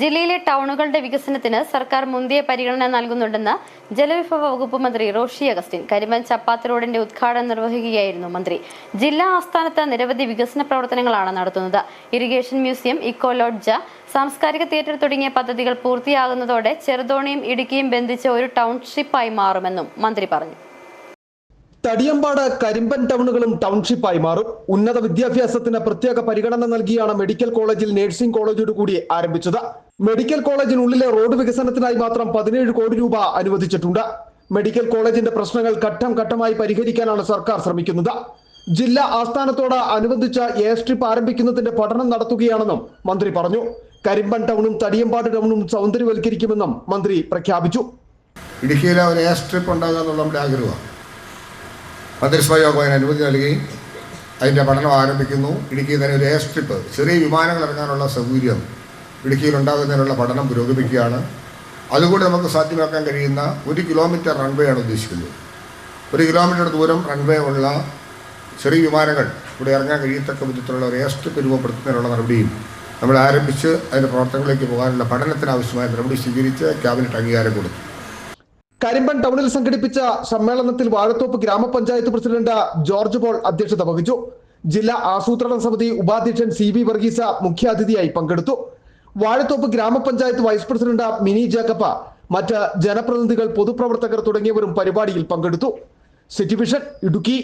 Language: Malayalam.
ജില്ലയിലെ ടൗണുകളുടെ വികസനത്തിന് സർക്കാർ മുന്തിയ പരിഗണന നൽകുന്നുണ്ടെന്ന് ജലവിഭവ വകുപ്പ് മന്ത്രി റോഷി അഗസ്റ്റിൻ കരിമൻ ചപ്പാത്ത് റോഡിന്റെ ഉദ്ഘാടനം നിർവഹിക്കുകയായിരുന്നു മന്ത്രി. ജില്ലാ ആസ്ഥാനത്ത് നിരവധി വികസന പ്രവർത്തനങ്ങളാണ് നടത്തുന്നത്. ഇറിഗേഷൻ മ്യൂസിയം ഇക്കോ ലോഡ്ജ സാംസ്കാരിക തിയേറ്റർ തുടങ്ങിയ പദ്ധതികൾ പൂർത്തിയാകുന്നതോടെ ചെറുതോണിയും ഇടുക്കിയും ബന്ധിച്ച ഒരു ടൗൺഷിപ്പായി മാറുമെന്നും മന്ത്രി പറഞ്ഞു. തടിയമ്പാട് കരിമ്പൻ ടൗണുകളും ടൗൺഷിപ്പായി മാറും. ഉന്നത വിദ്യാഭ്യാസത്തിന് പ്രത്യേക പരിഗണന നൽകിയാണ് മെഡിക്കൽ കോളേജിൽ നഴ്സിംഗ് കോളേജോടുകൂടി ആരംഭിച്ചത്. മെഡിക്കൽ കോളേജിനുള്ളിലെ റോഡ് വികസനത്തിനായി മാത്രം പതിനേഴ് കോടി രൂപ അനുവദിച്ചിട്ടുണ്ട്. മെഡിക്കൽ കോളേജിന്റെ പ്രശ്നങ്ങൾ ഘട്ടം ഘട്ടമായി പരിഹരിക്കാനാണ് സർക്കാർ ശ്രമിക്കുന്നത്. ജില്ലാ ആസ്ഥാനത്തോട് അനുബന്ധിച്ച എയർ സ്ട്രിപ്പ് ആരംഭിക്കുന്നതിന്റെ പഠനം നടത്തുകയാണെന്നും മന്ത്രി പറഞ്ഞു. കരിമ്പൻ ടൗണും തടിയമ്പാട് ടൗണും സൗന്ദര്യവൽക്കരിക്കുമെന്നും മന്ത്രി പ്രഖ്യാപിച്ചു. ഇടുക്കിയിലെ ഒരു എയർ സ്ട്രിപ്പ് ഉണ്ടാകുക എന്നുള്ള നമ്മുടെ ആഗ്രഹമാണ്. മന്ത്രിസഭാ യോഗം അതിന് അനുമതി നൽകുകയും അതിന്റെ പഠനം ആരംഭിക്കുന്നു. ഇടുക്കിയിൽ തന്നെ ഒരു എയർ സ്ട്രിപ്പ് ചെറിയ വിമാനങ്ങൾ ഇറങ്ങാനുള്ള സൗകര്യം ഇടുക്കിയിൽ ഉണ്ടാകുന്നതിനുള്ള പഠനം പുരോഗമിക്കുകയാണ്. അതുകൂടി നമുക്ക് സാധ്യമാക്കാൻ കഴിയുന്ന ഒരു കിലോമീറ്റർ റൺവേ ആണ് ഉദ്ദേശിക്കുന്നത്. ഒരു കിലോമീറ്റർ ദൂരം റൺവേ ഉള്ള ചെറിയ വിമാനങ്ങൾ ഇവിടെ ഇറങ്ങാൻ കഴിയത്തക്ക വിധത്തിലുള്ള ഒരു ഏസ്റ്റ് രൂപപ്പെടുത്തുന്നതിനുള്ള നടപടിയും നമ്മൾ ആരംഭിച്ച് അതിന്റെ പ്രവർത്തനങ്ങളിലേക്ക് പോകാനുള്ള പഠനത്തിനാവശ്യമായ നടപടി സ്വീകരിച്ച് ക്യാബിനറ്റ് അംഗീകാരം കൊടുത്തു. കരിമ്പൻ ടൗണിൽ സംഘടിപ്പിച്ച സമ്മേളനത്തിൽ വാഴത്തോപ്പ് ഗ്രാമപഞ്ചായത്ത് പ്രസിഡന്റ് ജോർജ് പോൾ അധ്യക്ഷത വഹിച്ചു. ജില്ലാ ആസൂത്രണ സമിതി ഉപാധ്യക്ഷൻ സി ബി വർഗീസ മുഖ്യാതിഥിയായി പങ്കെടുത്തു. വാഴത്തോപ്പ് ഗ്രാമപഞ്ചായത്ത് വൈസ് പ്രസിഡന്റ് മിനി ജേക്കബ മറ്റ് ജനപ്രതിനിധികൾ പൊതുപ്രവർത്തകർ തുടങ്ങിയവരും പരിപാടിയിൽ പങ്കെടുത്തു. City vision Idukki.